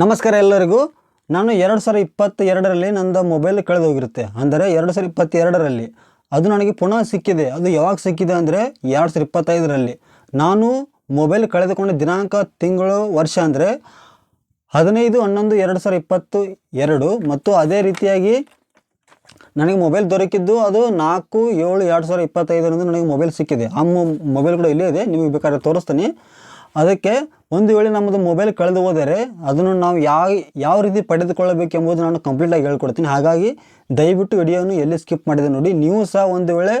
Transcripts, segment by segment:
ನಮಸ್ಕಾರ ಎಲ್ಲರಿಗೂ. ನಾನು ಎರಡು ಸಾವಿರ ಇಪ್ಪತ್ತೆರಡರಲ್ಲಿ ನಂದು ಮೊಬೈಲ್ ಕಳೆದು ಹೋಗಿರುತ್ತೆ ಅಂದರೆ ಎರಡು ಸಾವಿರ ಇಪ್ಪತ್ತೆರಡರಲ್ಲಿ. ಅದು ನನಗೆ ಪುನಃ ಸಿಕ್ಕಿದೆ. ಅದು ಯಾವಾಗ ಸಿಕ್ಕಿದೆ ಅಂದರೆ ಎರಡು ಸಾವಿರ ಇಪ್ಪತ್ತೈದರಲ್ಲಿ. ನಾನು ಮೊಬೈಲ್ ಕಳೆದುಕೊಂಡ ದಿನಾಂಕ ತಿಂಗಳು ವರ್ಷ ಅಂದರೆ ಹದಿನೈದು ಹನ್ನೊಂದು ಎರಡು ಸಾವಿರ ಇಪ್ಪತ್ತು ಎರಡು ಮತ್ತು ಅದೇ ರೀತಿಯಾಗಿ ನನಗೆ ಮೊಬೈಲ್ ದೊರಕಿದ್ದು ಅದು ನಾಲ್ಕು ಏಳು ಎರಡು ಸಾವಿರ ಇಪ್ಪತ್ತೈದರಂದು ನನಗೆ ಮೊಬೈಲ್ ಸಿಕ್ಕಿದೆ. ಆ ಮೊಬೈಲ್ ಕೂಡ ಇಲ್ಲೇ ಇದೆ. ನಿಮಗೆ ಬೇಕಾದ್ರೆ ತೋರಿಸ್ತೀನಿ. ಅದಕ್ಕೆ ಒಂದು ವೇಳೆ ನಮ್ಮದು ಮೊಬೈಲ್ ಕಳೆದು ಹೋದರೆ ಅದನ್ನು ನಾವು ಯಾವ ಯಾವ ರೀತಿ ಪಡೆದುಕೊಳ್ಳಬೇಕೆಂಬುದು ನಾನು ಕಂಪ್ಲೀಟಾಗಿ ಹೇಳ್ಕೊಡ್ತೀನಿ. ಹಾಗಾಗಿ ದಯವಿಟ್ಟು ವಿಡಿಯೋನು ಎಲ್ಲಿ ಸ್ಕಿಪ್ ಮಾಡಿದೆ ನೋಡಿ. ನೀವು ಸಹ ಒಂದು ವೇಳೆ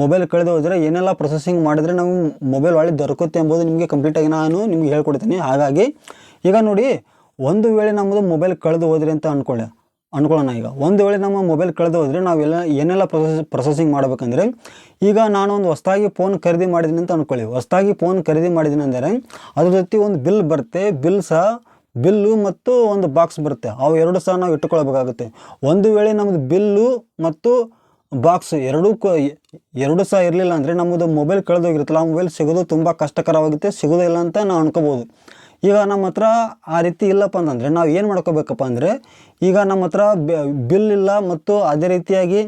ಮೊಬೈಲ್ ಕಳೆದು ಹೋದರೆ ಏನೆಲ್ಲ ಪ್ರೊಸೆಸಿಂಗ್ ಮಾಡಿದರೆ ನಾವು ಮೊಬೈಲ್ ಒಳ್ಳೆ ದೊರಕುತ್ತೆ ಎಂಬುದು ನಿಮಗೆ ಕಂಪ್ಲೀಟಾಗಿ ನಾನು ನಿಮಗೆ ಹೇಳ್ಕೊಡ್ತೀನಿ. ಹಾಗಾಗಿ ಈಗ ನೋಡಿ, ಒಂದು ವೇಳೆ ನಮ್ಮದು ಮೊಬೈಲ್ ಕಳೆದು ಹೋದ್ರೆ ಅಂತ ಅಂದ್ಕೊಳ್ಳಿ. ಅನ್ಕೊಳ್ಳೋಣ ಈಗ. ಒಂದು ವೇಳೆ ನಮ್ಮ ಮೊಬೈಲ್ ಕಳೆದು ಹೋದರೆ ನಾವೆಲ್ಲ ಏನೆಲ್ಲ ಪ್ರೊಸೆಸ್ ಪ್ರೊಸೆಸಿಂಗ್ ಮಾಡಬೇಕಂದ್ರೆ, ಈಗ ನಾನು ಒಂದು ಹೊಸದಾಗಿ ಫೋನ್ ಖರೀದಿ ಮಾಡಿದ್ದೀನಿ ಅಂತ ಅಂದ್ಕೊಳ್ಳಿ ಹೊಸದಾಗಿ ಫೋನ್ ಖರೀದಿ ಮಾಡಿದ್ದೀನಿ ಅಂದರೆ, ಅದ್ರ ಜೊತೆ ಒಂದು ಬಿಲ್ ಬರುತ್ತೆ. ಬಿಲ್ ಸಹ ಬಿಲ್ಲು ಮತ್ತು ಒಂದು ಬಾಕ್ಸ್ ಬರುತ್ತೆ. ಅವು ಎರಡು ಸಹ ನಾವು ಇಟ್ಟುಕೊಳ್ಬೇಕಾಗುತ್ತೆ ಒಂದು ವೇಳೆ ನಮ್ಮದು ಬಿಲ್ಲು ಮತ್ತು ಬಾಕ್ಸ್ ಎರಡೂ ಕ, ಎರಡು ಸಹ ಇರಲಿಲ್ಲ ಅಂದರೆ ನಮ್ಮದು ಮೊಬೈಲ್ ಕಳೆದೋಗಿರುತ್ತಲ್ಲ ಆ ಮೊಬೈಲ್ ಸಿಗೋದು ತುಂಬ ಕಷ್ಟಕರವಾಗುತ್ತೆ ಸಿಗೋದಿಲ್ಲ ಅಂತ ನಾವು ಅನ್ಕೋಬೋದು. ಈಗ ನಮ್ಮ ಹತ್ರ ಆ ರೀತಿ ಇಲ್ಲಪ್ಪ ಅಂತಂದರೆ, ನಾವು ಏನು ಮಾಡ್ಕೋಬೇಕಪ್ಪ ಅಂದರೆ, ಈಗ ನಮ್ಮ ಹತ್ರ ಬಿಲ್ ಇಲ್ಲ ಮತ್ತು ಅದೇ ರೀತಿಯಾಗಿ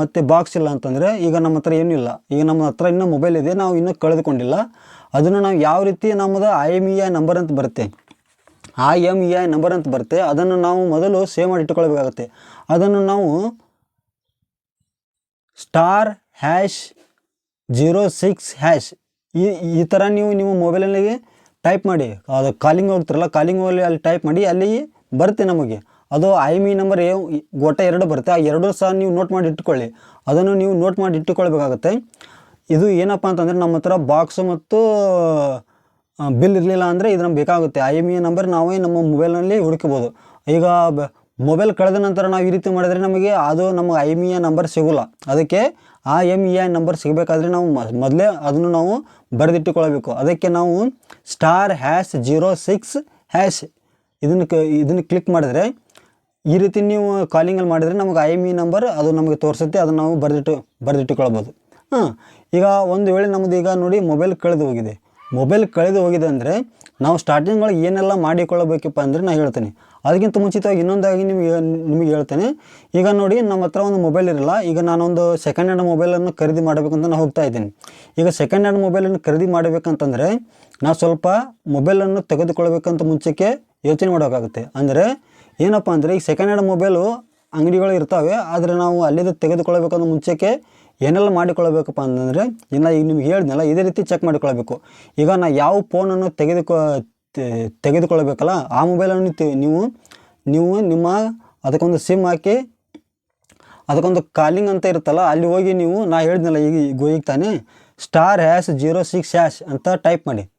ಮತ್ತು ಬಾಕ್ಸ್ ಇಲ್ಲ ಅಂತಂದರೆ, ಈಗ ನಮ್ಮ ಹತ್ರ ಏನೂ ಇಲ್ಲ. ಈಗ ನಮ್ಮ ಹತ್ರ ಇನ್ನೂ ಮೊಬೈಲ್ ಇದೆ, ನಾವು ಇನ್ನೂ ಕಳೆದುಕೊಂಡಿಲ್ಲ. ಅದನ್ನು ನಾವು ಯಾವ ರೀತಿ ನಮ್ಮದು I M E I number ಅಂತ ಬರುತ್ತೆ I M E I number ಅಂತ ಬರುತ್ತೆ, ಅದನ್ನು ನಾವು ಮೊದಲು ಸೇವ್ ಮಾಡಿ ಇಟ್ಕೊಳ್ಬೇಕಾಗುತ್ತೆ ಅದನ್ನು ನಾವು star hash zero six hash. ಈ ಈ ಥರ ನೀವು ನಿಮ್ಮ ಮೊಬೈಲಲ್ಲಿ ಟೈಪ್ ಮಾಡಿ. ಅದು ಕಾಲಿಂಗ್ ಹೋಗ್ತಿರಲ್ಲ ಕಾಲಿಂಗ್ ಹೋಗಲಿ ಅಲ್ಲಿ ಟೈಪ್ ಮಾಡಿ, ಅಲ್ಲಿ ಬರುತ್ತೆ ನಮಗೆ. ಅದು ಐ ಮಿ ನಂಬರ್ ಏ ಒಟ್ಟ ಎರಡು ಬರುತ್ತೆ. ಆ ಎರಡೂ ಸಹ ನೀವು ನೋಟ್ ಮಾಡಿ ಇಟ್ಕೊಳ್ಳಿ. ಅದನ್ನು ನೀವು ನೋಟ್ ಮಾಡಿ ಇಟ್ಟುಕೊಳ್ಬೇಕಾಗತ್ತೆ ಇದು ಏನಪ್ಪ ಅಂತಂದರೆ ನಮ್ಮ ಹತ್ರ ಬಾಕ್ಸು ಮತ್ತು ಬಿಲ್ ಇರಲಿಲ್ಲ ಅಂದರೆ ಇದು ನಮ್ಗೆ ಬೇಕಾಗುತ್ತೆ. ಐ ಎಂ ಇ ನಂಬರ್ ನಾವೇ ನಮ್ಮ ಮೊಬೈಲ್ನಲ್ಲಿ ಹುಡುಕಬೋದು. ಈಗ ಬ ಮೊಬೈಲ್ ಕಳೆದ ನಂತರ ನಾವು ಈ ರೀತಿ ಮಾಡಿದರೆ ನಮಗೆ ಅದು ನಮ್ಮ ಐ ಎಂ ಇ ನಂಬರ್ ಸಿಗೋಲ್ಲ. ಅದಕ್ಕೆ ಆ ಎಂ ಇ ಐ ನಂಬರ್ ಸಿಗಬೇಕಾದ್ರೆ ನಾವು ಮೊದಲೇ ಅದನ್ನು ನಾವು ಬರೆದಿಟ್ಟುಕೊಳ್ಬೇಕು. ಅದಕ್ಕೆ ನಾವು star hash zero six hash ಇದನ್ನು ಇದನ್ನು ಕ್ಲಿಕ್ ಮಾಡಿದರೆ ಈ ರೀತಿ ನೀವು ಕಾಲಿಂಗಲ್ಲಿ ಮಾಡಿದರೆ ನಮಗೆ ಐ ಎಂ ಇ ನಂಬರ್ ಅದು ನಮಗೆ ತೋರಿಸುತ್ತೆ, ಅದನ್ನು ನಾವು ಬರೆದಿಟ್ಟು, ಬರೆದಿಟ್ಟುಕೊಳ್ಬೋದು. ಹಾಂ, ಈಗ ಒಂದು ವೇಳೆ ನಮ್ಮದು ಈಗ ನೋಡಿ ಮೊಬೈಲ್ ಕಳೆದು ಹೋಗಿದೆ. ಮೊಬೈಲ್ ಕಳೆದು ಹೋಗಿದೆ ಅಂದರೆ ನಾವು ಸ್ಟಾರ್ಟಿಂಗ್ ಒಳಗೆ ಏನೆಲ್ಲ ಮಾಡಿಕೊಳ್ಳಬೇಕಪ್ಪ ಅಂದರೆ ನಾನು ಹೇಳ್ತೀನಿ. ಅದಕ್ಕಿಂತ ಮುಂಚಿತವಾಗಿ ಇನ್ನೊಂದಾಗಿ ನಿಮಗೆ ನಿಮಗೆ ಹೇಳ್ತೇನೆ. ಈಗ ನೋಡಿ, ನಮ್ಮ ಹತ್ರ ಒಂದು ಮೊಬೈಲ್ ಇರಲ್ಲ. ಈಗ ನಾನೊಂದು ಸೆಕೆಂಡ್ ಹ್ಯಾಂಡ್ ಮೊಬೈಲನ್ನು ಖರೀದಿ ಮಾಡಬೇಕಂತ ನಾನು ಹೋಗ್ತಾ ಇದ್ದೀನಿ. ಈಗ ಸೆಕೆಂಡ್ ಹ್ಯಾಂಡ್ ಮೊಬೈಲನ್ನು ಖರೀದಿ ಮಾಡಬೇಕಂತಂದರೆ, ನಾವು ಸ್ವಲ್ಪ ಮೊಬೈಲನ್ನು ತೆಗೆದುಕೊಳ್ಬೇಕಂತ ಮುಂಚೆಗೆ ಯೋಚನೆ ಮಾಡೋಕ್ಕಾಗುತ್ತೆ ಅಂದರೆ, ಏನಪ್ಪ ಅಂದರೆ ಈಗ ಸೆಕೆಂಡ್ ಹ್ಯಾಂಡ್ ಮೊಬೈಲು ಅಂಗಡಿಗಳು ಇರ್ತವೆ. ಆದರೆ ನಾವು ಅಲ್ಲಿಂದ ತೆಗೆದುಕೊಳ್ಬೇಕಂತ ಮುಂಚೆಗೆ ಏನೆಲ್ಲ ಮಾಡಿಕೊಳ್ಬೇಕಪ್ಪ ಅಂತಂದರೆ, ಇನ್ನು ಈಗ ನಿಮ್ಗೆ ಹೇಳಿದ್ನಲ್ಲ, ಇದೇ ರೀತಿ ಚೆಕ್ ಮಾಡಿಕೊಳ್ಬೇಕು ಈಗ ನಾ ಯಾವ ಫೋನನ್ನು ತೆಗೆದುಕೊ ತೆಗೆದುಕೊಳ್ಬೇಕಲ್ಲ? ಆ ಮೊಬೈಲನ್ನು ನೀವು ನೀವು ನಿಮ್ಮ ಅದಕ್ಕೊಂದು ಸಿಮ್ ಹಾಕಿ, ಅದಕ್ಕೊಂದು ಕಾಲಿಂಗ್ ಅಂತ ಇರುತ್ತಲ್ಲ, ಅಲ್ಲಿ ಹೋಗಿ ನೀವು, ನಾ ಹೇಳಿದ್ನಲ್ಲ ಈಗ ಈಗ ತಾನೆ star hash zero six hash ಅಂತ ಟೈಪ್ ಮಾಡಿ.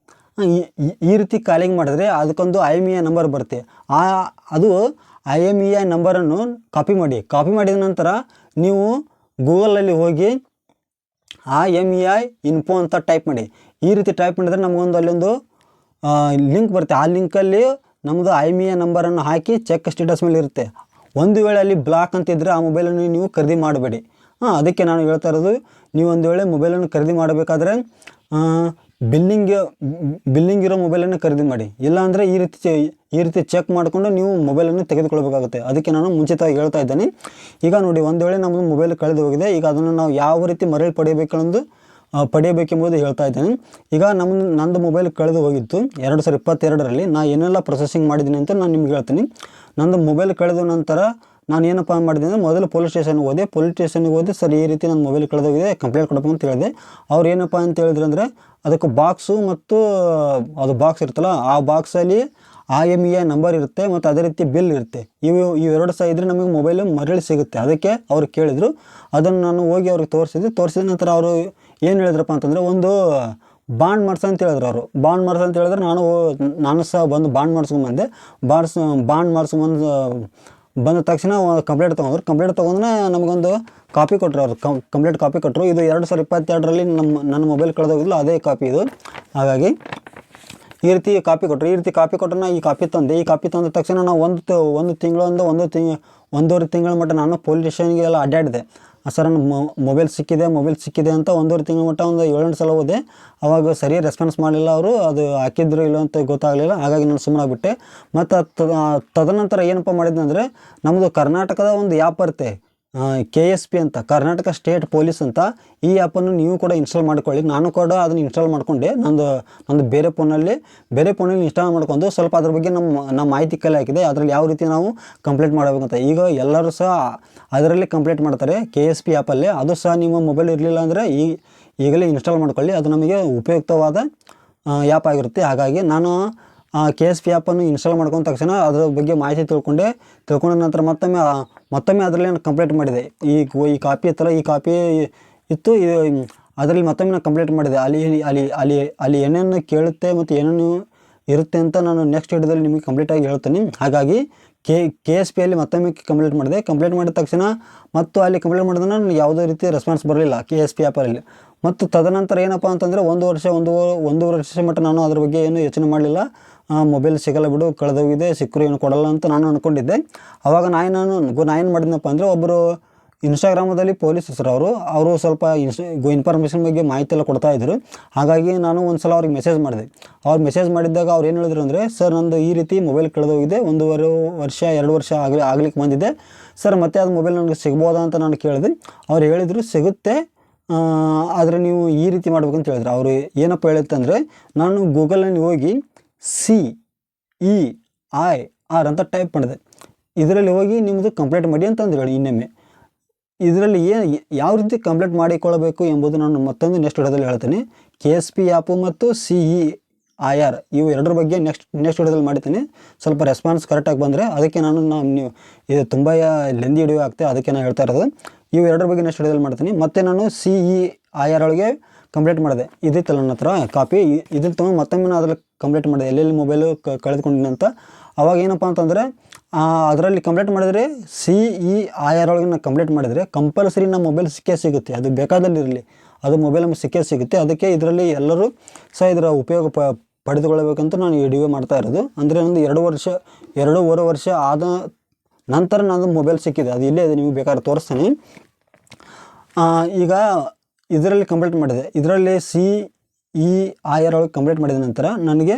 ಈ- ರೀತಿ ಕಾಲಿಂಗ್ ಮಾಡಿದ್ರೆ ಅದಕ್ಕೊಂದು I M E I number ಬರುತ್ತೆ. ಆ, ಅದು ಐ ಎಂ ಇ ಐ ನಂಬರನ್ನು ಕಾಪಿ ಮಾಡಿ. ಕಾಪಿ ಮಾಡಿದ ನಂತರ ನೀವು ಗೂಗಲಲ್ಲಿ ಹೋಗಿ ಆ ಎಂ ಇ ಐ ಇನ್ಫೋ ಅಂತ ಟೈಪ್ ಮಾಡಿ. ಈ ರೀತಿ ಟೈಪ್ ಮಾಡಿದ್ರೆ ನಮಗೊಂದು ಅಲ್ಲೊಂದು ಲಿಂಕ್ ಬರುತ್ತೆ. ಆ ಲಿಂಕಲ್ಲಿ ನಮ್ಮದು ಐ ಮಿ ಇ ನಂಬರನ್ನು ಹಾಕಿ ಚೆಕ್ ಸ್ಟೇಟಸ್ ಮೇಲೆ ಇರುತ್ತೆ. ಒಂದು ವೇಳೆ ಅಲ್ಲಿ ಬ್ಲಾಕ್ ಅಂತ ಇದ್ದರೆ ಆ ಮೊಬೈಲನ್ನು ನೀವು ಖರೀದಿ ಮಾಡಬೇಡಿ. ಹಾಂ ಅದಕ್ಕೆ ನಾನು ಹೇಳ್ತಾ ಇರೋದು ನೀವು ಒಂದು ವೇಳೆ ಮೊಬೈಲನ್ನು ಖರೀದಿ ಮಾಡಬೇಕಾದ್ರೆ ಬಿಲ್ಲಿಂಗ್ ಬಿಲ್ಲಿಂಗ್ ಇರೋ ಮೊಬೈಲನ್ನು ಖರೀದಿ ಮಾಡಿ. ಇಲ್ಲಾಂದರೆ ಈ ರೀತಿ ಈ ರೀತಿ ಚೆಕ್ ಮಾಡಿಕೊಂಡು ನೀವು ಮೊಬೈಲನ್ನು ತೆಗೆದುಕೊಳ್ಬೇಕಾಗುತ್ತೆ. ಅದಕ್ಕೆ ನಾನು ಮುಂಚಿತವಾಗಿ ಹೇಳ್ತಾ ಇದ್ದೇನೆ. ಈಗ ನೋಡಿ ಒಂದು ವೇಳೆ ನಮ್ಮದು ಮೊಬೈಲ್ ಕಳೆದು ಹೋಗಿದೆ ಈಗ ಅದನ್ನು ನಾವು ಯಾವ ರೀತಿ ಮರಳಿ ಆ, ಪಡೆಯಬೇಕೆಂಬುದು ಹೇಳ್ತಾ ಇದ್ದೇನೆ. ಈಗ ನಮ್ಮ ನಂದು ಮೊಬೈಲ್ ಕಳೆದು ಹೋಗಿತ್ತು. ಎರಡು ಸಾವಿರ ಇಪ್ಪತ್ತೆರಡರಲ್ಲಿ ನಾನು ಏನೆಲ್ಲ ಪ್ರೊಸೆಸಿಂಗ್ ಮಾಡಿದ್ದೀನಿ ಅಂತ ನಾನು ನಿಮ್ಗೆ ಹೇಳ್ತೀನಿ. ನಂದು ಮೊಬೈಲ್ ಕಳೆದ ನಂತರ ನಾನು ಏನಪ್ಪ ಮಾಡಿದೆ ಅಂದರೆ ಮೊದಲು ಪೊಲೀಸ್ ಸ್ಟೇಷನ್ಗೆ ಹೋದೆ. ಪೊಲೀಸ್ ಸ್ಟೇಷನ್ಗೆ ಹೋದೆ, ಸರ್, ಈ ರೀತಿ ನನ್ನ ಮೊಬೈಲ್ ಕಳೆದೋಗಿದೆ ಕಂಪ್ಲೇಂಟ್ ಕೊಡಬೇಕು ಅಂತ ಹೇಳಿದೆ. ಅವ್ರು ಏನಪ್ಪ ಅಂತ ಹೇಳಿದ್ರು ಅಂದರೆ ಅದಕ್ಕೆ ಬಾಕ್ಸು ಮತ್ತು, ಅದು ಬಾಕ್ಸ್ ಇರುತ್ತಲ್ಲ, ಆ ಬಾಕ್ಸಲ್ಲಿ ಆ ಎಂ ಇ ನಂಬರ್ ಇರುತ್ತೆ ಮತ್ತು ಅದೇ ರೀತಿ ಬಿಲ್ ಇರುತ್ತೆ. ಇವು ಇವೆರಡು ಸಹ ಇದ್ದರೆ ನಮಗೆ ಮೊಬೈಲು ಮರಳಿ ಸಿಗುತ್ತೆ. ಅದಕ್ಕೆ ಅವ್ರು ಕೇಳಿದರು. ಅದನ್ನು ನಾನು ಹೋಗಿ ಅವ್ರಿಗೆ ತೋರಿಸಿದೆ. ತೋರಿಸಿದ ನಂತರ ಅವರು ಏನು ಹೇಳಿದ್ರಪ್ಪ ಅಂತಂದರೆ ಒಂದು ಬಾಂಡ್ ಮಾಡ್ಸ ಅಂತ ಹೇಳಿದ್ರು ಅವರು. ಬಾಂಡ್ ಮಾಡ್ಸ ಅಂತ ಹೇಳಿದ್ರೆ ನಾನು ನಾನು ಸಹ ಬಂದು ಬಾಂಡ್ ಮಾಡಿಸ್ಕೊಂಬಂದೆ ಬಾಂಡ್ಸ್ ಬಾಂಡ್ ಮಾಡಿಸ್ಕೊಂಬಂದು ಬಂದ ತಕ್ಷಣ ಕಂಪ್ಲೇಂಟ್ ತೊಗೊಂಡ್ರು. ಕಂಪ್ಲೇಂಟ್ ತೊಗೊಂಡ್ರೆ ನಮಗೊಂದು ಕಾಪಿ ಕೊಟ್ಟರು ಅವರು. ಕಂಪ್ಲೇಂಟ್ ಕಾಪಿ ಕೊಟ್ಟರು ಇದು ಎರಡು ಸಾವಿರದ ಇಪ್ಪತ್ತೆರಡರಲ್ಲಿ ನಮ್ಮ, ನನ್ನ ಮೊಬೈಲ್ ಕಳೆದೋಗಿಲ್ಲ ಅದೇ ಕಾಪಿ ಇದು. ಹಾಗಾಗಿ ಈ ರೀತಿ ಕಾಪಿ ಕೊಟ್ಟರು ಈ ರೀತಿ ಕಾಪಿ ಕೊಟ್ಟರೆ ಈ ಕಾಪಿ ತಂದೆ. ಈ ಕಾಪಿ ತಂದ ತಕ್ಷಣ ನಾನು ಒಂದು ಒಂದು ತಿಂಗಳಿಂದ ಒಂದು ತಿಂಗ್ ಒಂದೂವರೆ ತಿಂಗಳ ಮಟ್ಟ ನಾನು ಪೊಲೀಸ್ ಸ್ಟೇಷನ್ಗೆ ಎಲ್ಲ ಅಡ್ಡಾಡಿದೆ ಸರ್ ನನ್ನ ಮೊಬೈಲ್ ಸಿಕ್ಕಿದೆ ಮೊಬೈಲ್ ಸಿಕ್ಕಿದೆ ಅಂತ ಒಂದೂವರೆ ತಿಂಗಳ ಮಟ್ಟ ಒಂದು ಏಳೆಂಟು ಸಲ ಹೋದೆ. ಅವಾಗ ಸರಿ ರೆಸ್ಪಾನ್ಸ್ ಮಾಡಲಿಲ್ಲ ಅವರು, ಅದು ಹಾಕಿದ್ರು ಇಲ್ಲ ಅಂತ ಗೊತ್ತಾಗಲಿಲ್ಲ. ಹಾಗಾಗಿ ನಾನು ಸುಮ್ಮನಾಗ್ಬಿಟ್ಟೆ ಮತ್ತು ತದನಂತರ ಏನಪ್ಪ ಮಾಡಿದ್ನಂದರೆ ನಮ್ಮದು ಕರ್ನಾಟಕದ ಒಂದು ಆ್ಯಪ್ ಬರುತ್ತೆ. ಕೆ ಎಸ್ ಪಿ ಅಂತ, ಕರ್ನಾಟಕ ಸ್ಟೇಟ್ ಪೊಲೀಸ್ ಅಂತ, ಈ ಆ್ಯಪನ್ನು ನೀವು ಕೂಡ ಇನ್ಸ್ಟಾಲ್ ಮಾಡ್ಕೊಳ್ಳಿ. ನಾನು ಕೂಡ ಅದನ್ನು ಇನ್ಸ್ಟಾಲ್ ಮಾಡ್ಕೊಂಡೆ. ನಂದು ನಂದು ಬೇರೆ ಫೋನಲ್ಲಿ ಬೇರೆ ಫೋನಲ್ಲಿ ಇನ್ಸ್ಟಾಲ್ ಮಾಡ್ಕೊಂಡು ಸ್ವಲ್ಪ ಅದ್ರ ಬಗ್ಗೆ ನಮ್ಮ ನಮ್ಮ ಮಾಹಿತಿ ಕಲೆ ಹಾಕಿದೆ ಅದರಲ್ಲಿ ಯಾವ ರೀತಿ ನಾವು ಕಂಪ್ಲೀಟ್ ಮಾಡಬೇಕಂತ. ಈಗ ಎಲ್ಲರೂ ಸಹ ಅದರಲ್ಲಿ ಕಂಪ್ಲೀಟ್ ಮಾಡ್ತಾರೆ ಕೆ ಎಸ್ ಪಿ ಆ್ಯಪಲ್ಲಿ ಅದು ಸಹ ನಿಮ್ಮ ಮೊಬೈಲ್ ಇರಲಿಲ್ಲ ಅಂದರೆ ಈ, ಈಗಲೇ ಇನ್ಸ್ಟಾಲ್ ಮಾಡ್ಕೊಳ್ಳಿ. ಅದು ನಮಗೆ ಉಪಯುಕ್ತವಾದ ಆ್ಯಪ್ ಆಗಿರುತ್ತೆ. ಹಾಗಾಗಿ ನಾನು ಕೆ ಎಸ್ ಪಿ ಆ್ಯಪನ್ನು ಇನ್ಸ್ಟಾಲ್ ಮಾಡ್ಕೊಂಡ ತಕ್ಷಣ ಅದ್ರ ಬಗ್ಗೆ ಮಾಹಿತಿ ತಿಳ್ಕೊಂಡೆ. ತಿಳ್ಕೊಂಡ ನಂತರ ಮತ್ತೊಮ್ಮೆ ಮತ್ತೊಮ್ಮೆ ಅದರಲ್ಲಿ ನಾನು ಕಂಪ್ಲೀಟ್ ಮಾಡಿದೆ. ಈ ಈ ಕಾಪಿ ಇತ್ತಲ್ಲ ಈ ಕಾಪಿ ಇತ್ತು ಅದರಲ್ಲಿ ಮತ್ತೊಮ್ಮೆ ನಾನು ಕಂಪ್ಲೀಟ್ ಮಾಡಿದೆ. ಅಲ್ಲಿ ಅಲ್ಲಿ ಅಲ್ಲಿ ಅಲ್ಲಿ ಏನೇನು ಕೇಳುತ್ತೆ ಮತ್ತು ಏನೇನು ಇರುತ್ತೆ ಅಂತ ನಾನು ನೆಕ್ಸ್ಟ್ ವಿಡಿಯೋದಲ್ಲಿ ನಿಮಗೆ ಕಂಪ್ಲೀಟಾಗಿ ಹೇಳ್ತೀನಿ. ಹಾಗಾಗಿ ಕೆ ಕೆ ಎಸ್ ಪಿಯಲ್ಲಿ ಮತ್ತೊಮ್ಮೆ ಕಂಪ್ಲೀಟ್ ಮಾಡಿದೆ. ಕಂಪ್ಲೀಟ್ ಮಾಡಿದ ತಕ್ಷಣ ಮತ್ತು ಅಲ್ಲಿ ಕಂಪ್ಲೀಟ್ ಮಾಡಿದ್ರೆ ನನಗೆ ಯಾವುದೇ ರೀತಿ ರೆಸ್ಪಾನ್ಸ್ ಬರಲಿಲ್ಲ ಕೆ ಎಸ್ ಪಿ ಆ್ಯಪಲ್ಲಿ ಮತ್ತು ತದನಂತರ ಏನಪ್ಪ ಅಂತಂದರೆ ಒಂದು ವರ್ಷ, ಒಂದು ಒಂದೂವರೆ ವರ್ಷ ಮಟ್ಟ ನಾನು ಅದ್ರ ಬಗ್ಗೆ ಏನು ಯೋಚನೆ ಮಾಡಲಿಲ್ಲ. ಮೊಬೈಲ್ ಸಿಗಲ್ಲ ಬಿಡು, ಕಳೆದೋಗಿದೆ, ಸಿಕ್ಕರು ಏನು ಕೊಡಲ್ಲ ಅಂತ ನಾನು ಅಂದ್ಕೊಂಡಿದ್ದೆ ಆವಾಗ ನಾನು ನಾನು ಏನು ಮಾಡಿದ್ನಪ್ಪ ಅಂದರೆ ಒಬ್ಬರು ಇನ್ಸ್ಟಾಗ್ರಾಮದಲ್ಲಿ ಪೊಲೀಸ್ ಹೆಸರು ಅವರು ಅವರು ಸ್ವಲ್ಪ ಇನ್ಸ್ ಇನ್ಫಾರ್ಮೇಷನ್ ಬಗ್ಗೆ ಮಾಹಿತಿ ಎಲ್ಲ ಕೊಡ್ತಾ ಇದ್ದರು ಹಾಗಾಗಿ ನಾನು ಒಂದು ಸಲ ಅವ್ರಿಗೆ ಮೆಸೇಜ್ ಮಾಡಿದೆ. ಅವ್ರು ಮೆಸೇಜ್ ಮಾಡಿದ್ದಾಗ ಅವ್ರು ಏನು ಹೇಳಿದ್ರು ಅಂದರೆ, ಸರ್, ನಂದು ಈ ರೀತಿ ಮೊಬೈಲ್ ಕಳೆದೋಗಿದೆ, ಒಂದೂವರೆ ವರ್ಷ, ಎರಡು ವರ್ಷ ಆಗಲಿ, ಆಗ್ಲಿಕ್ಕೆ ಬಂದಿದೆ. ಸರ್, ಮತ್ತೆ ಅದು ಮೊಬೈಲ್ ನನಗೆ ಸಿಗ್ಬೋದಾ ಅಂತ ನಾನು ಕೇಳಿದೆ. ಅವ್ರು ಹೇಳಿದರು, ಸಿಗುತ್ತೆ ಆದರೆ ನೀವು ಈ ರೀತಿ ಮಾಡ್ಬೇಕಂತ ಹೇಳಿದ್ರೆ, ಅವರು ಏನಪ್ಪ ಹೇಳುತ್ತಂದರೆ ನಾನು ಗೂಗಲಲ್ಲಿ ಹೋಗಿ ಸಿ, ಇ, ಐ, ಆರ್ ಅಂತ ಟೈಪ್ ಮಾಡಿದೆ. ಇದರಲ್ಲಿ ಹೋಗಿ ನಿಮ್ಮದು ಕಂಪ್ಲೇಂಟ್ ಮಾಡಿ ಅಂತಂದು ಹೇಳಿ ಇನ್ನೊಮ್ಮೆ. ಇದರಲ್ಲಿ ಏನು ಯಾವ ರೀತಿ ಕಂಪ್ಲೇಂಟ್ ಮಾಡಿಕೊಳ್ಳಬೇಕು ಎಂಬುದು ನಾನು ಮತ್ತೊಂದು ನೆಕ್ಸ್ಟ್ ವಿಡಿಯೋದಲ್ಲಿ ಹೇಳ್ತೀನಿ. ಕೆ ಎಸ್ ಪಿ ಆ್ಯಪು ಮತ್ತು ಸಿ ಇ ಐ ಆರ್ ಇವು ಎರಡರ ಬಗ್ಗೆ ನೆಕ್ಸ್ಟ್ ನೆಕ್ಸ್ಟ್ ವಿಡಿಯೋದಲ್ಲಿ ಮಾಡ್ತೀನಿ ಸ್ವಲ್ಪ ರೆಸ್ಪಾನ್ಸ್ ಕರೆಕ್ಟಾಗಿ ಬಂದರೆ ಅದಕ್ಕೆ ನಾನು ನಾವು ನೀವು, ಇದು ತುಂಬ ಲೆಂದಿ ಹಿಡಿಯೋ ಅದಕ್ಕೆ ನಾನು ಹೇಳ್ತಾ ಇರೋದು. ಇವು ಎರಡರ ಬಗ್ಗೆ ನೆಕ್ಸ್ಟ್ ಇದ್ರಲ್ಲಿ ಮಾಡ್ತೀನಿ. ಮತ್ತೆ ನಾನು ಸಿ ಇ ಐ ಆರ್ ಒಳಗೆ ಕಂಪ್ಲೀಟ್ ಮಾಡಿದೆ. ಇದಿತ್ತಲ್ಲ ನನ್ನ ಹತ್ರ ಕಾಪಿ ಇದನ್ನು ತೊಗೊಂಡು ಮತ್ತೊಮ್ಮೆ ನಾನು ಅದ್ರಲ್ಲಿ ಕಂಪ್ಲೀಟ್ ಮಾಡಿದೆ. ಎಲ್ಲೆಲ್ಲಿ ಮೊಬೈಲು ಕಳೆದುಕೊಂಡಿನಿ ಅಂತ. ಅವಾಗ ಏನಪ್ಪ ಅಂತಂದರೆ ಅದರಲ್ಲಿ ಕಂಪ್ಲೀಟ್ ಮಾಡಿದರೆ ಸಿ ಇ ಐ ಆರ್ ಒಳಗೆ ನಾನು ಕಂಪ್ಲೀಟ್ ಮಾಡಿದರೆ ಕಂಪಲ್ಸರಿ ನಮ್ಮ ಮೊಬೈಲ್ ಸಿಕ್ಕೇ ಸಿಗುತ್ತೆ. ಅದು ಬೇಕಾದಲ್ಲಿ ಇರಲಿ. ಅದು ಮೊಬೈಲ್ ನಮಗೆ ಸಿಕ್ಕೇ ಸಿಗುತ್ತೆ. ಅದಕ್ಕೆ ಇದರಲ್ಲಿ ಎಲ್ಲರೂ ಸಹ ಇದರ ಉಪಯೋಗ ಪ ಪಡೆದುಕೊಳ್ಳಬೇಕಂತ ನಾನು ಈ ಮಾಡ್ತಾ ಇರೋದು. ಅಂದರೆ ಒಂದು ಎರಡು ವರ್ಷ, ಎರಡೂವರೆ ವರ್ಷ ಆದ ನಂತರ ನಾನು ಮೊಬೈಲ್ ಸಿಕ್ಕಿದೆ. ಅದು ಇಲ್ಲೇ ಇದೆ, ನಿಮಗೆ ಬೇಕಾದ್ರೆ ತೋರಿಸ್ತೀನಿ. ಈಗ ಇದರಲ್ಲಿ ಕಂಪ್ಲೀಟ್ ಮಾಡಿದೆ. ಇದರಲ್ಲಿ ಸಿ ಇ ಐ ಆರ್ ಒಳಗೆ ಕಂಪ್ಲೀಟ್ ಮಾಡಿದ ನಂತರ ನನಗೆ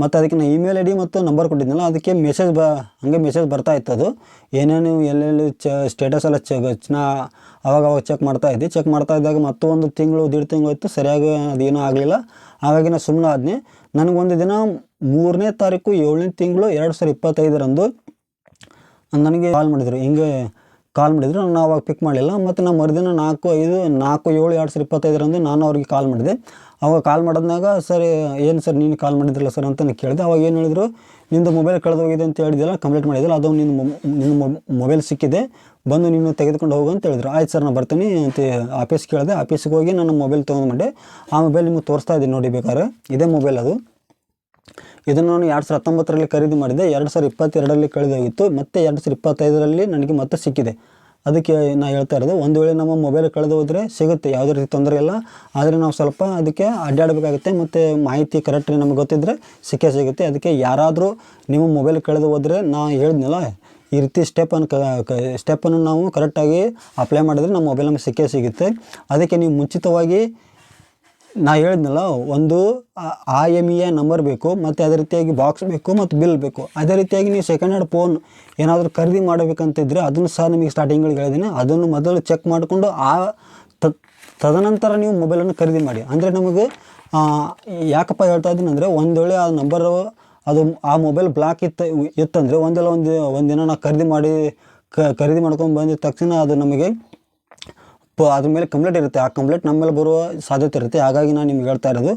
ಮತ್ತು ಅದಕ್ಕೆ ನಾನು ಇಮೇಲ್ ಐ ಡಿ ಮತ್ತು ನಂಬರ್ ಕೊಟ್ಟಿದ್ದೆನಲ್ಲ ಅದಕ್ಕೆ ಮೆಸೇಜ್ ಬ, ಹಾಗೆ ಮೆಸೇಜ್ ಬರ್ತಾ ಇತ್ತು ಅದು ಏನೇನು, ಎಲ್ಲೆಲ್ಲಿ ಚ ಸ್ಟೇಟಸ್ ಎಲ್ಲ ಚೆಕ್ ನಾ ಅವಾಗ ಅವಾಗ ಚೆಕ್ ಮಾಡ್ತಾ ಇದ್ದೆ. ಚೆಕ್ ಮಾಡ್ತಾ ಇದ್ದಾಗ ಮತ್ತೊಂದು ತಿಂಗಳು, ದೀಡ್ ತಿಂಗಳು ಇತ್ತು ಸರಿಯಾಗಿ ಅದೇನೂ ಆಗಲಿಲ್ಲ. ಹಾಗಾಗಿ ನಾನು ಸುಮ್ಮನೆ ಆದ್ನಿ. ನನಗೊಂದು ದಿನ ಮೂರನೇ ತಾರೀಕು ಏಳನೇ ತಿಂಗಳು ಎರಡು ಸಾವಿರದ ಇಪ್ಪತ್ತೈದರಂದು ನನಗೆ ಕಾಲ್ ಮಾಡಿದರು. ಹಿಂಗೆ ಕಾಲ್ ಮಾಡಿದ್ರು. ನಾನು ಅವಾಗ ಪಿಕ್ ಮಾಡಲಿಲ್ಲ. ಮತ್ತು ನಾನು ಮರುದಿನ ನಾಲ್ಕು ಐದು, ನಾಲ್ಕು ಏಳು ಎರಡು ಸಾವಿರ ಇಪ್ಪತ್ತೈದರಂದು ನಾನು ಅವ್ರಿಗೆ ಕಾಲ್ ಮಾಡಿದೆ. ಅವಾಗ ಕಾಲ್ ಮಾಡಿದ್ನಾಗ, ಸರ್, ಏನು ಸರ್, ನೀನು ಕಾಲ್ ಮಾಡಿದ್ರಲ್ಲ ಸರ್? ಅಂತ ನಾನು ಕೇಳಿದೆ. ಅವಾಗ ಏನು ಹೇಳಿದರು, ನಿಂದು ಮೊಬೈಲ್ ಕಳೆದೋಗಿದೆ ಅಂತ ಹೇಳಿದಿಲ್ಲ ಕಂಪ್ಲೇಂಟ್ ಮಾಡಿದಿಲ್ಲ ಅದು ನಿನ್ನ ನಿನ್ನ ಮೊಬೈಲ್ ಸಿಕ್ಕಿದೆ. ಬಂದು ನೀನು ತೆಗೆದುಕೊಂಡು ಹೋಗು ಅಂತ ಹೇಳಿದ್ರು. ಆಯ್ತು ಸರ್ ನಾನು ಬರ್ತೀನಿ ಅಂತ ಆಫೀಸ್ಗೆ ಕೇಳಿದೆ. ಆಫೀಸ್ಗೆ ಹೋಗಿ ನಾನು ಮೊಬೈಲ್ ತೊಗೊಂಡ್ಬಂಡೆ ಆ ಮೊಬೈಲ್ ನಿಮಗೆ ತೋರಿಸ್ತಾ ಇದ್ದೀನಿ ನೋಡಿ ಬೇಕಾದ್ರೆ. ಇದೇ ಮೊಬೈಲ್ ಅದು. ಇದನ್ನು ನಾನು ಎರಡು ಸಾವಿರದ ಹತ್ತೊಂಬತ್ತರಲ್ಲಿ ಖರೀದಿ ಮಾಡಿದೆ ಎರಡು ಸಾವಿರದ ಇಪ್ಪತ್ತೆರಡರಲ್ಲಿ ಕಳೆದೋಗಿತ್ತು. ಮತ್ತು ಎರಡು ಸಾವಿರದ ಇಪ್ಪತ್ತೈದರಲ್ಲಿ ನನಗೆ ಮತ್ತೆ ಸಿಕ್ಕಿದೆ. ಅದಕ್ಕೆ ನಾನು ಹೇಳ್ತಾ ಇರೋದು, ಒಂದು ವೇಳೆ ನಮ್ಮ ಮೊಬೈಲ್ ಕಳೆದು ಹೋದರೆ ಸಿಗುತ್ತೆ, ಯಾವುದೇ ರೀತಿ ತೊಂದರೆ ಇಲ್ಲ. ಆದರೆ ನಾವು ಸ್ವಲ್ಪ ಅದಕ್ಕೆ ಅಡ್ಡಾಡಬೇಕಾಗುತ್ತೆ. ಮತ್ತು ಮಾಹಿತಿ ಕರೆಕ್ಟ್ ನಮಗೆ ಗೊತ್ತಿದ್ದರೆ ಸಿಕ್ಕೇ ಸಿಗುತ್ತೆ. ಅದಕ್ಕೆ ಯಾರಾದರೂ ನಿಮ್ಮ ಮೊಬೈಲ್ ಕಳೆದು ಹೋದರೆ ನಾ ಹೇಳಿದ್ನಲ್ಲ, ಈ ರೀತಿ ಸ್ಟೆಪನ್ನು ಕ ಸ್ಟೆಪನ್ನು ನಾವು ಕರೆಕ್ಟಾಗಿ ಅಪ್ಲೈ ಮಾಡಿದರೆ ನಮ್ಮ ಮೊಬೈಲ್ ನಮಗೆ ಸಿಕ್ಕೇ ಸಿಗುತ್ತೆ. ಅದಕ್ಕೆ ನೀವು ಮುಂಚಿತವಾಗಿ ನಾ ಹೇಳಿದ್ನಲ್ಲ, ಒಂದು, ಆ ಎಂ ಇ ಎ ನಂಬರ್ ಬೇಕು, ಮತ್ತು ಅದೇ ರೀತಿಯಾಗಿ ಬಾಕ್ಸ್ ಬೇಕು ಮತ್ತು ಬಿಲ್ ಬೇಕು. ಅದೇ ರೀತಿಯಾಗಿ ನೀವು ಸೆಕೆಂಡ್ ಹ್ಯಾಂಡ್ ಫೋನ್ ಏನಾದರೂ ಖರೀದಿ ಮಾಡಬೇಕಂತಿದ್ರೆ ಅದನ್ನು ಸಹ ನಿಮಗೆ ಸ್ಟಾರ್ಟಿಂಗಲ್ಲಿ ಹೇಳಿದ್ದೀನಿ. ಅದನ್ನು ಮೊದಲು ಚೆಕ್ ಮಾಡಿಕೊಂಡು ಆ ತದನಂತರ ನೀವು ಮೊಬೈಲನ್ನು ಖರೀದಿ ಮಾಡಿ. ಅಂದರೆ ನಮಗೆ ಯಾಕಪ್ಪ ಹೇಳ್ತಾ ಇದ್ದೀನಿ ಅಂದರೆ ಒಂದು ವೇಳೆ ಆ ನಂಬರು ಅದು ಆ ಮೊಬೈಲ್ ಬ್ಲಾಕ್ ಇತ್ತು, ಇತ್ತಂದರೆ ಒಂದಲ್ಲ ಒಂದು ಒಂದಿನ ನಾವು ಖರೀದಿ ಮಾಡಿ ಖರೀದಿ ಮಾಡ್ಕೊಂಡು ಬಂದಿದ ತಕ್ಷಣ ಅದು ನಮಗೆ ಪ ಅದ್ರ ಮೇಲೆ ಕಂಪ್ಲೇಂಟ್ ಇರುತ್ತೆ. ಆ ಕಂಪ್ಲೇಂಟ್ ನಮ್ಮ ಮೇಲೆ ಬರುವ ಸಾಧ್ಯತೆ ಇರುತ್ತೆ. ಹಾಗಾಗಿ ನಾನು ನಿಮ್ಗೆ ಹೇಳ್ತಾ ಇರೋದು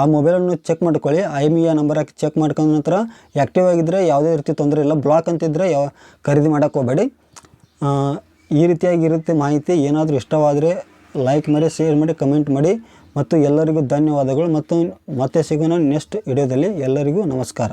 ಆ ಮೊಬೈಲನ್ನು ಚೆಕ್ ಮಾಡ್ಕೊಳ್ಳಿ. ಐ ಎಂ ಇ ನಂಬರ್ ಹಾಕಿ ಚೆಕ್ ಮಾಡ್ಕೊಂಡ ನಂತರ ಆ್ಯಕ್ಟಿವ್ ಆಗಿದ್ದರೆ ಯಾವುದೇ ರೀತಿ ತೊಂದರೆ ಇಲ್ಲ. ಬ್ಲಾಕ್ ಅಂತಿದ್ದರೆ ಯಾವ ಖರೀದಿ ಮಾಡೋಕ್ಕೆ ಹೋಗಬೇಡಿ. ಈ ರೀತಿಯಾಗಿ ಇರುತ್ತೆ ಮಾಹಿತಿ. ಏನಾದರೂ ಇಷ್ಟವಾದರೆ ಲೈಕ್ ಮಾಡಿ ಶೇರ್ ಮಾಡಿ ಕಮೆಂಟ್ ಮಾಡಿ. ಮತ್ತು ಎಲ್ಲರಿಗೂ ಧನ್ಯವಾದಗಳು. ಮತ್ತು ಮತ್ತೆ ಸಿಗೋಣ ನೆಕ್ಸ್ಟ್ ವಿಡಿಯೋದಲ್ಲಿ ಎಲ್ಲರಿಗೂ ನಮಸ್ಕಾರ.